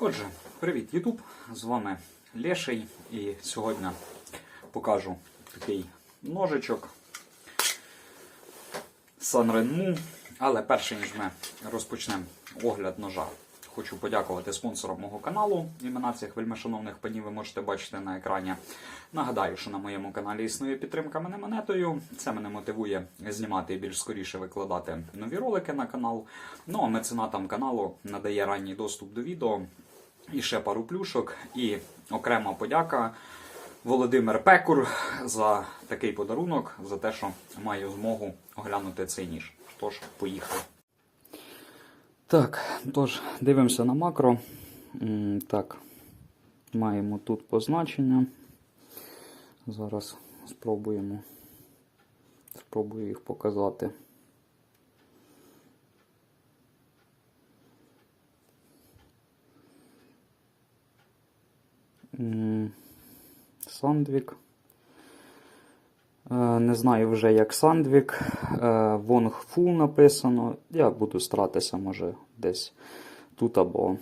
Отже, привіт, Ютуб! З вами Леший і сьогодні покажу такий ножичок Sanrenmu. Але перше ніж ми розпочнемо огляд ножа, хочу подякувати спонсорам мого каналу. Імена цих вельмишановних панів ви можете бачити на екрані. Нагадаю, що на моєму каналі існує підтримка мене монетою. Це мене мотивує знімати і більш скоріше викладати нові ролики на канал. Ну а меценатам каналу надає ранній доступ до відео і ще пару плюшок. І окрема подяка Володимир Пекур за такий подарунок, за те, що маю змогу оглянути цей ніж. Тож, поїхали. Так, тож, дивимося на макро. Так, маємо тут позначення. Зараз спробуємо. Спробую їх показати. Сандвік. Е, Не знаю вже як Сандвік. Е, Вонг Фу написано. Я буду старатися, може, десь тут або.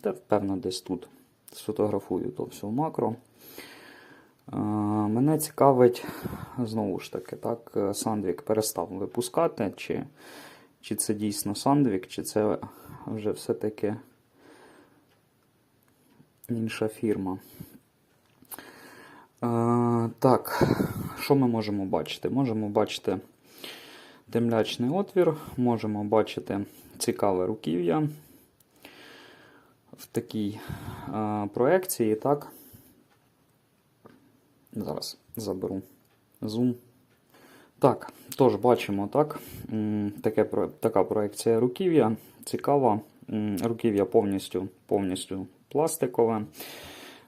Та, певно, десь тут. Сфотографую то все в макро. Е, Мене цікавить, знову ж таки, так, Сандвік перестав випускати, чи, чи це дійсно Сандвік, чи це вже все-таки інша фірма. Е, так, що ми можемо бачити? Можемо бачити темлячний отвір, можемо бачити цікаве руків'я в такій е, проекції, так. Зараз заберу зум. Так, тож бачимо так. Таке, така проекція руків'я. Цікава. Руків'я повністю, повністю пластикове.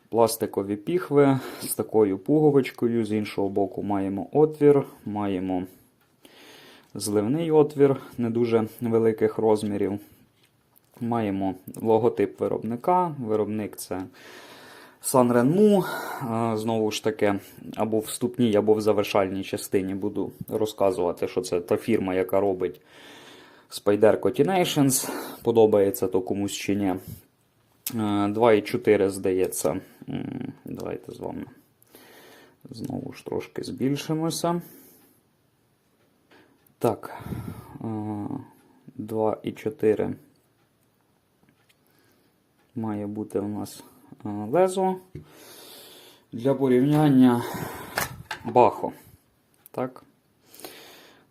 Пластикові піхви з такою пуговичкою. З іншого боку маємо отвір, маємо зливний отвір не дуже великих розмірів. Маємо логотип виробника. Виробник це Sanrenmu. Е, Знову ж таки, або в вступній, або в завершальній частині буду розказувати, що це та фірма, яка робить Spider Cotinations. Подобається то комусь чи ні. Е, 2,4 здається. Давайте з вами знову ж трошки збільшимося. Так, е, 2,4 має бути у нас е, лезо. Для порівняння бахо. Так.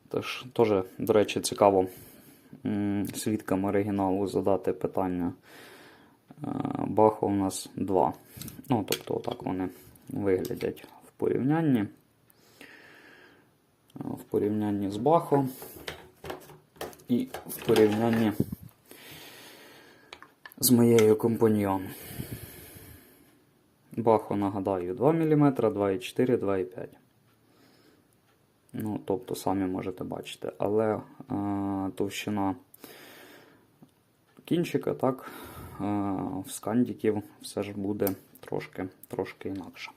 Тож, теж, до речі, цікаво свідкам оригіналу задати питання. Е, Бахо у нас 2. Ну, тобто, отак вони виглядять в порівнянні. Е, В порівнянні з Бахо. І в порівнянні з моєю компаньйон. Бахо, нагадаю, 2 мм, 2,4, 2,5. Ну, тобто, самі можете бачити. Але е, товщина кінчика, так, в скандіків все ж буде трошки, трошки інакше.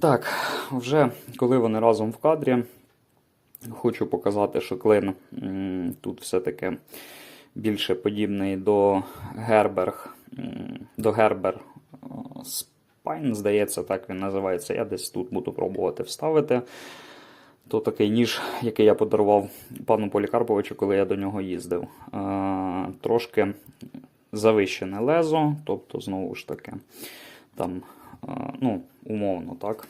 Так, вже коли вони разом в кадрі, хочу показати, що клин тут все-таки більше подібний до Герберг, до Гербер е, Спайн, здається, так він називається. Я десь тут буду пробувати вставити. То такий ніж, який я подарував пану Полікарповичу, коли я до нього їздив. Е, трошки завищене лезо, тобто, знову ж таки, там, е, ну, умовно, так.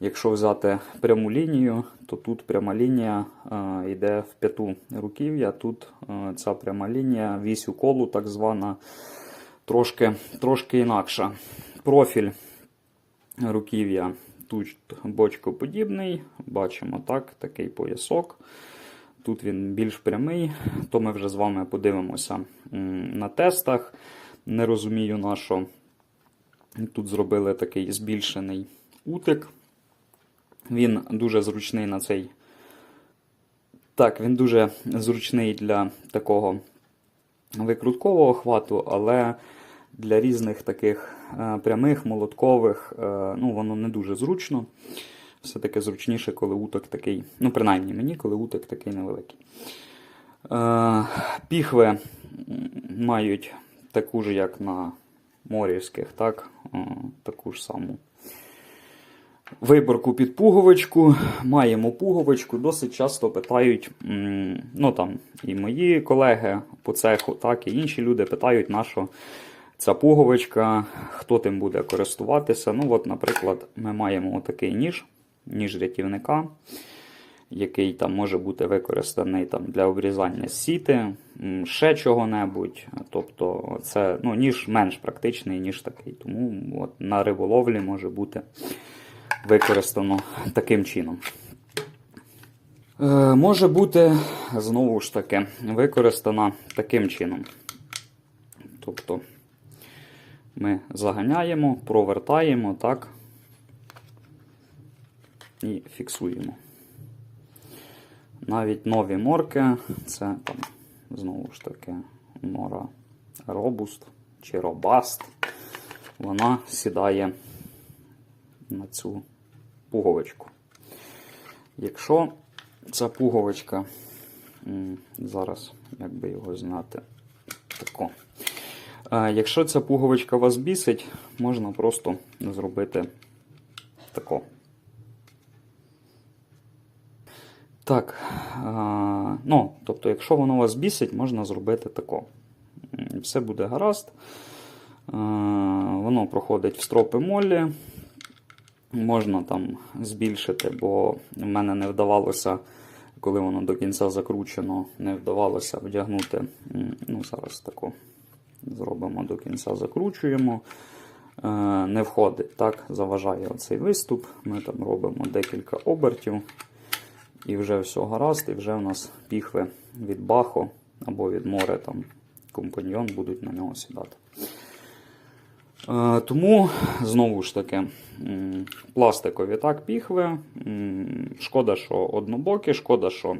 Якщо взяти пряму лінію, то тут пряма лінія е, йде в п'яту руків'я. Тут ця пряма лінія, вісь уколу, так звана, трошки, трошки інакша. Профіль руків'я тут бочкоподібний. Бачимо так, такий поясок. Тут він більш прямий, то ми вже з вами подивимося на тестах. Не розумію, на що тут зробили такий збільшений утик. Він дуже зручний на цей. Так, він дуже зручний для такого викруткового хвату, але для різних таких е, прямих, молоткових, е, ну, воно не дуже зручно. Все-таки зручніше, коли уток такий, ну, принаймні мені, коли уток такий невеликий. Е, Піхви мають таку ж, як на морівських, так? Таку ж саму виборку під пуговичку. Маємо пуговичку. Досить часто питають, ну там і мої колеги по цеху, так, і інші люди питають, на що ця пуговичка, хто тим буде користуватися. Ну, от, наприклад, ми маємо такий ніж, ніж рятівника який там може бути використаний там, для обрізання сіти, ще чого-небудь. Тобто це ну, ніж менш практичний, ніж такий. Тому от, на риболовлі може бути використано таким чином. Е, може бути, знову ж таки, використана таким чином. Тобто ми заганяємо, провертаємо так і фіксуємо. Навіть нові морки, це там, знову ж таки, нора робуст чи робаст, вона сідає на цю пуговичку. Якщо ця пуговичка, зараз як би його зняти, тако. Е, Якщо ця пуговичка вас бісить, можна просто зробити тако. Так, а, ну, тобто, якщо воно вас бісить, можна зробити тако. Все буде гаразд. А, воно проходить в стропи моллі. Можна там збільшити, бо в мене не вдавалося, коли воно до кінця закручено, не вдавалося вдягнути. Ну, зараз тако зробимо до кінця, закручуємо. Е, Не входить, так, заважає оцей виступ. Ми там робимо декілька обертів. І вже все гаразд, і вже в нас піхви від бахо або від море там компаньйон будуть на нього сідати. Е, Тому, знову ж таки, пластикові так, піхви. Шкода, що однобокі, шкода, що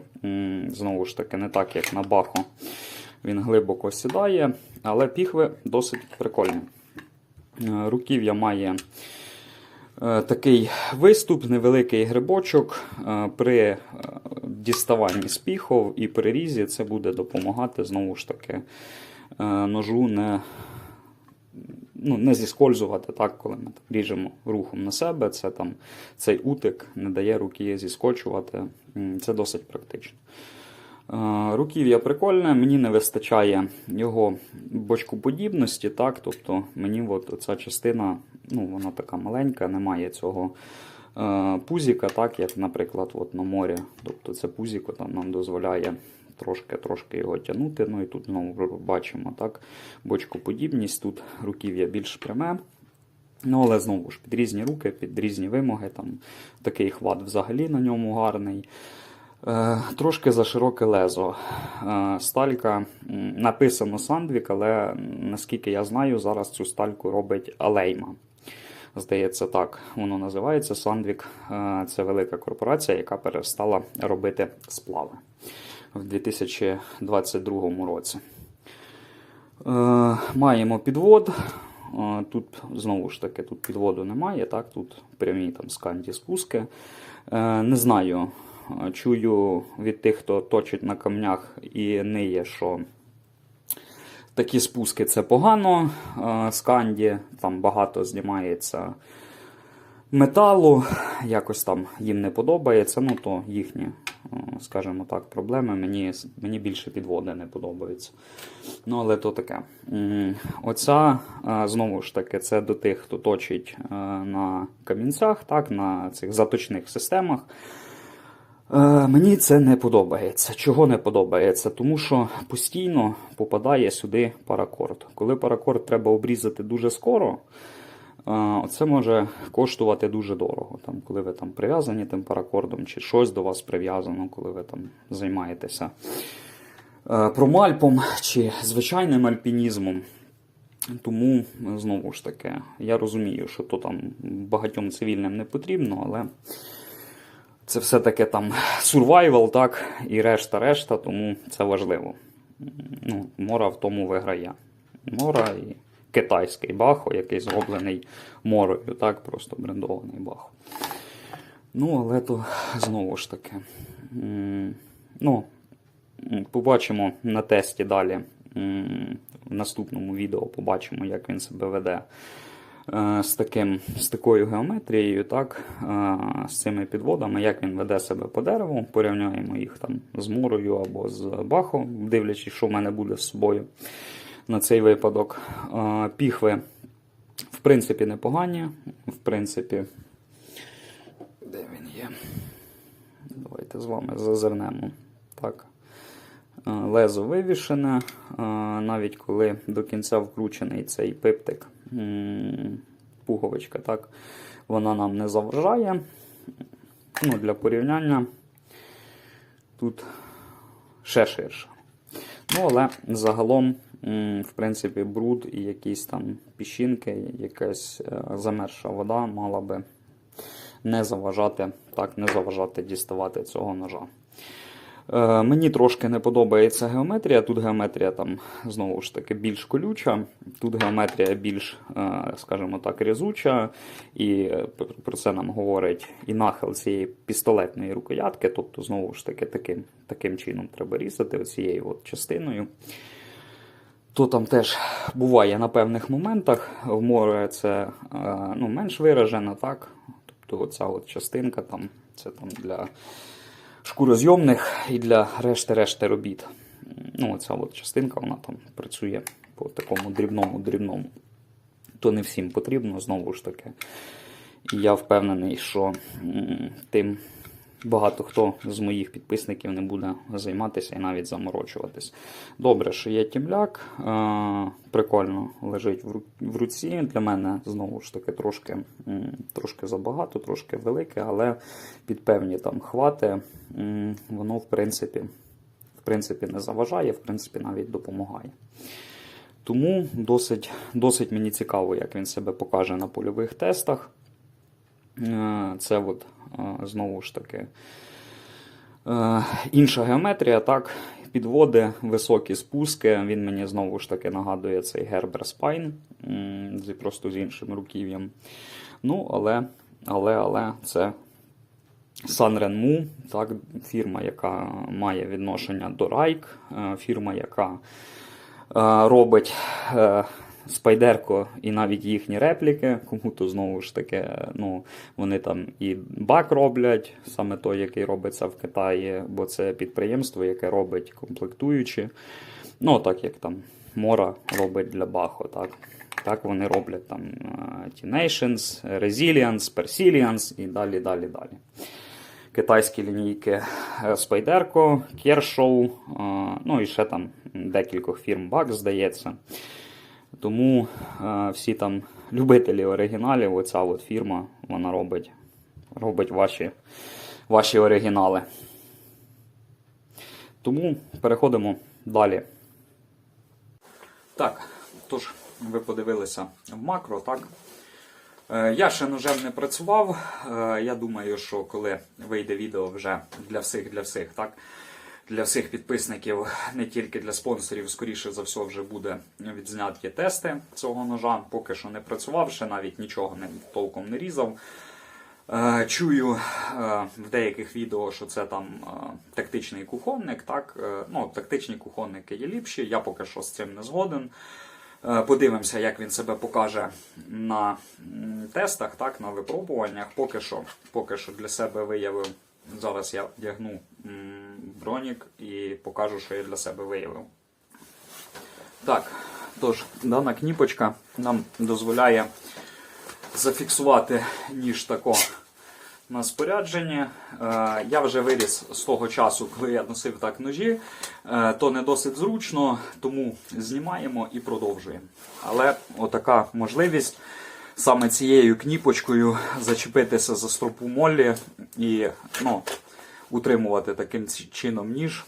знову ж таки не так, як на бахо. Він глибоко сідає, але піхви досить прикольні. Е, Руків'я має Е, такий виступ, невеликий грибочок. Е, При діставанні з піхов і при різі це буде допомагати знову ж таки ножу не, ну, не зіскользувати, так, коли ми так ріжемо рухом на себе. Це там цей утик не дає руки зіскочувати. Це досить практично. Е, Руків'я прикольне, мені не вистачає його бочкоподібності, так, тобто мені от ця частина, ну, вона така маленька, немає цього е, пузіка, так, як, наприклад, от на морі. Тобто це пузіко там нам дозволяє трошки-трошки його тягнути. Ну і тут знову бачимо так, бочкоподібність, тут руків'я більш пряме. Ну, але знову ж під різні руки, під різні вимоги. Там такий хват взагалі на ньому гарний. Е, Трошки за широке лезо. Е, Сталька написано Сандвік, але наскільки я знаю, зараз цю стальку робить Алейма. Здається, так воно називається Сандвік. Е, Це велика корпорація, яка перестала робити сплави в 2022 році. Маємо підвод. Тут знову ж таки тут підводу немає, так, тут прямі там сканді спуски. Не знаю, чую від тих, хто точить на камнях і ниє, що такі спуски це погано. Е, Сканді там багато знімається металу, якось там їм не подобається. Ну, то їхні, е, скажімо так, проблеми. Мені, мені більше підводи не подобаються. Ну, але то таке. Оця, е, знову ж таки, це до тих, хто точить на камінцях, так, на цих заточних системах. Е, Мені це не подобається. Чого не подобається? Тому що постійно попадає сюди паракорд. Коли паракорд треба обрізати дуже скоро, е, це може коштувати дуже дорого. Там, коли ви там прив'язані тим паракордом, чи щось до вас прив'язано, коли ви там займаєтеся е, промальпом чи звичайним альпінізмом. Тому, знову ж таки, я розумію, що то там багатьом цивільним не потрібно, але це все-таки там survival, так, і решта-решта, тому це важливо. Ну, Мора в тому виграє. Мора і китайський бахо, який зроблений морою, так, просто брендований бахо. Ну, але то знову ж таки. Ну, Побачимо на тесті далі. В наступному відео побачимо, як він себе веде з, таким, з такою геометрією, так, е, з цими підводами, як він веде себе по дереву. Порівняємо їх там з мурою або з бахом, дивлячись, що в мене буде з собою на цей випадок. Е, Піхви, в принципі, непогані. В принципі, де він є? Давайте з вами зазирнемо. Так. Е, Лезо вивішене, е, навіть коли до кінця вкручений цей пиптик, пуговичка, так, вона нам не заважає. Ну, для порівняння тут ще ширше. Ну, але загалом, в принципі, бруд і якісь там піщинки, якась е, замерзша вода мала би не заважати, так, не заважати діставати цього ножа. Е, мені трошки не подобається геометрія. Тут геометрія там знову ж таки більш колюча, тут геометрія більш, е, скажімо так, різуча, і про це нам говорить і нахил цієї пістолетної рукоятки. Тобто, знову ж таки, таким, таким чином треба різати оцією от частиною. То там теж буває на певних моментах. В море це е, ну, менш виражено, так? Тобто оця от частинка там, це там для шкурозйомних і для решти-решти робіт. Ну, оця от частинка, вона там працює по такому дрібному-дрібному. То не всім потрібно, знову ж таки. І я впевнений, що тим багато хто з моїх підписників не буде займатися і навіть заморочуватись. Добре, що є тімляк, е, прикольно лежить в руці. Для мене знову ж таки трошки, трошки забагато, трошки велике, але під певні там хвати воно в принципі, в принципі не заважає, в принципі навіть допомагає. Тому досить, досить мені цікаво, як він себе покаже на польових тестах. Е, Це от, е, знову ж таки е, інша геометрія, так, підводи, високі спуски. Він мені знову ж таки нагадує цей м, з- просто з іншим руків'ям. Ну, але, але, але це Sanrenmu, так, фірма, яка має відношення до Райк, фірма, яка робить спайдерко і навіть їхні репліки. Кому-то знову ж таки, ну, вони там і бак роблять, саме той, який робиться в Китаї, бо це підприємство, яке робить комплектуючі. Ну, так як там Мора робить для Бахо, так. Так вони роблять там е, T-Nations, Resilience, Persilience і далі, далі, далі китайські лінійки е, Spyderco, Kershaw, е, ну і ще там декількох фірм Bug, здається. Тому е, всі там любителі оригіналів, оця от фірма, вона робить, робить ваші, ваші оригінали. Тому переходимо далі. Так, тож, ви подивилися в макро, так? Е, Я ще ножем не працював. Е, Я думаю, що коли вийде відео вже для всіх, для всіх, так? Для всіх підписників, не тільки для спонсорів, скоріше за все, вже буде відзняті тести цього ножа. Поки що не працював, ще навіть нічого не, толком не різав. Е, Чую е, в деяких відео, що це там е, тактичний кухонник. Так? Ну, тактичні кухонники є ліпші, я поки що з цим не згоден. Подивимося, як він себе покаже на тестах, так, на випробуваннях. Поки що, поки що для себе виявив. Зараз я вдягну бронік і покажу, що я для себе виявив. Так, тож, дана кніпочка нам дозволяє зафіксувати ніж тако на спорядженні. Е, Я вже виріс з того часу, коли я носив так ножі, Е, то не досить зручно, тому знімаємо і продовжуємо. Але отака можливість саме цією кніпочкою зачепитися за стропу моллі і ну, утримувати таким чином ніж.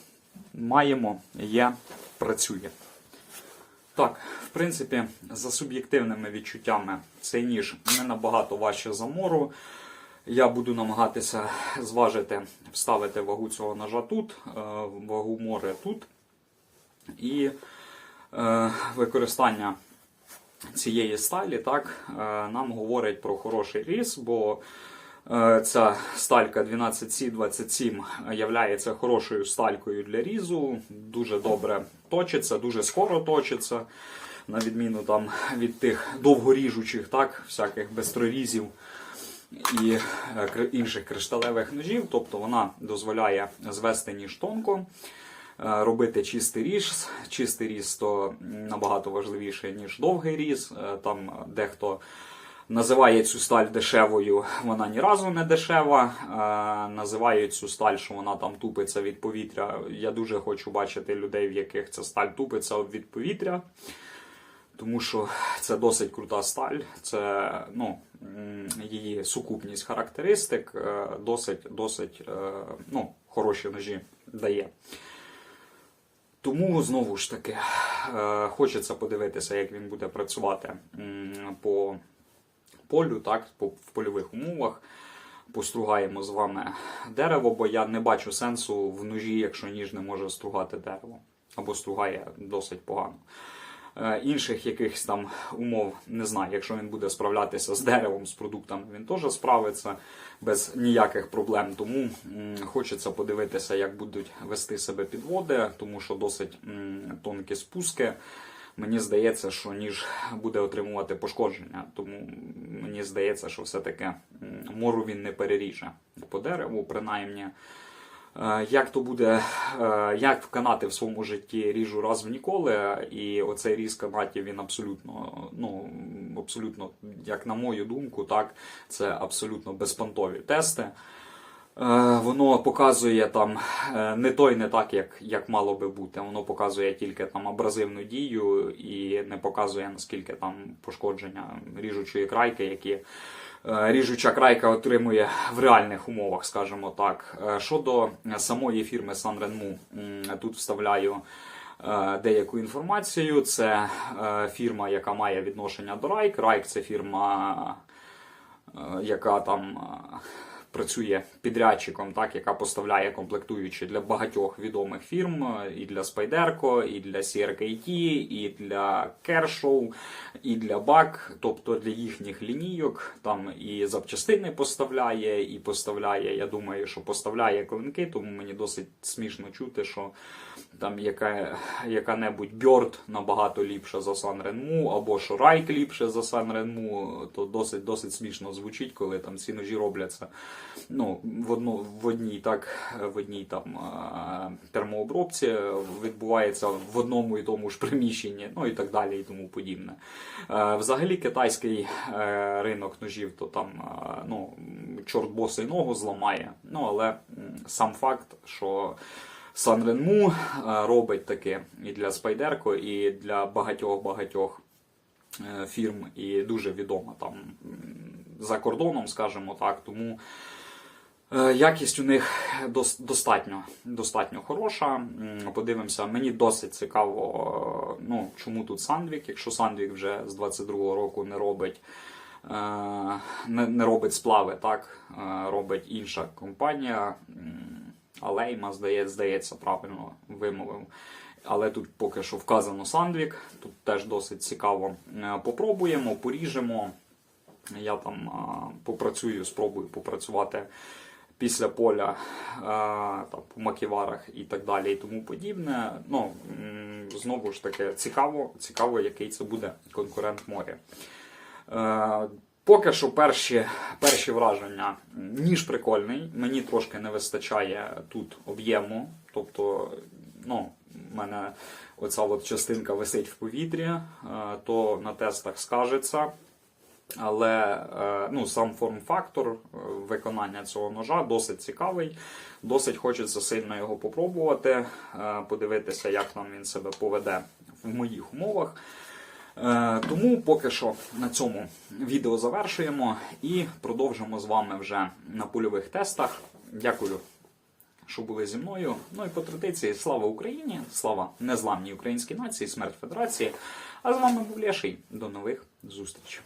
Маємо, є, працює. Так, в принципі, за суб'єктивними відчуттями цей ніж не набагато важче за мору. Я буду намагатися зважити, вставити вагу цього ножа тут, е, вагу мори тут. І е, використання цієї сталі так, е, нам говорить про хороший різ, бо Ця сталька 12C27 являється хорошою сталькою для різу, дуже добре точиться, дуже скоро точиться, на відміну там від тих довгоріжучих, так, всяких бестрорізів і е, інших кришталевих ножів. Тобто вона дозволяє звести ніж тонко, е, робити чистий різ. Чистий різ то набагато важливіше, ніж довгий різ. Е, Там дехто називає цю сталь дешевою, вона ні разу не дешева. Е, Називають цю сталь, що вона там тупиться від повітря. Я дуже хочу бачити людей, в яких ця сталь тупиться від повітря. Тому що це досить крута сталь, це ну, її сукупність характеристик е, досить, досить е, ну, хороші ножі дає. Тому знову ж таки е, хочеться подивитися, як він буде працювати по полю, так, в польових умовах. Постругаємо з вами дерево, бо я не бачу сенсу в ножі, якщо ніж не може стругати дерево. Або стругає досить погано. Е, Інших якихось там умов не знаю. Якщо він буде справлятися з деревом, з продуктами, він теж справиться без ніяких проблем. Тому хочеться подивитися, як будуть вести себе підводи, тому що досить тонкі спуски. Мені здається, що ніж буде отримувати пошкодження, тому мені здається, що все-таки мору він не переріже по дереву, принаймні. Е, Як то буде, е, як в канати в своєму житті ріжу раз в ніколи, і оцей різ канатів він абсолютно, ну абсолютно, як на мою думку, так це абсолютно безпонтові тести. Е, Воно показує там е, не той, не так, як, як мало би бути. Воно показує тільки там абразивну дію і не показує наскільки там пошкодження ріжучої крайки, які е, ріжуча крайка отримує в реальних умовах, скажімо так. Щодо самої фірми Sanrenmu, м, тут вставляю деяку інформацію. Це фірма, яка має відношення до Райк. Райк це фірма яка там працює підрядчиком, так, яка поставляє комплектуючі для багатьох відомих фірм, е, і для Spyderco, і для CRKT, і для Kershaw, і для BAC, тобто для їхніх лінійок. Там і запчастини поставляє, і поставляє, я думаю, що поставляє клинки, тому мені досить смішно чути, що там яка, яка-небудь Bird набагато ліпша за Sanrenmu, або що Райк ліпше за Sanrenmu, то досить, досить смішно звучить, коли там ці ножі робляться ну, в, одну, в одній так, в одній там е, термообробці, відбувається в одному і тому ж приміщенні, ну і так далі, і тому подібне. Е, Взагалі китайський е, ринок ножів, то там е, ну, чорт босий ногу зламає. Ну, але сам факт, що Sanrenmu е, робить таке і для Spyderco, і для багатьох-багатьох е, фірм, і дуже відома там за кордоном, скажімо так. Тому е, якість у них достатньо, достатньо хороша. Подивимося, мені досить цікаво, е, ну, чому тут Sandvik, якщо Sandvik вже з 22-го року не робить. е, Не, робить сплави, так робить інша компанія. Алейма, здається, правильно вимовив. Але тут поки що вказано Сандвік, тут теж досить цікаво. Попробуємо, поріжемо. Я там попрацюю, спробую попрацювати після поля там, по маківарах і так далі, і тому подібне. Ну, знову ж таки, цікаво, цікаво, який це буде конкурент моря. Е, Поки що перші, перші враження. Ніж прикольний. Мені трошки не вистачає тут об'єму. Тобто, ну, в мене оця от частинка висить в повітрі, е, то на тестах скажеться. Але е, ну, сам форм-фактор е, виконання цього ножа досить цікавий. Досить хочеться сильно його попробувати, е, подивитися, як нам він себе поведе в моїх умовах. Тому поки що на цьому відео завершуємо і продовжимо з вами вже на польових тестах. Дякую, що були зі мною. Ну і по традиції, слава Україні, слава незламній українській нації, смерть Федерації. А з вами був Леший. До нових зустрічей.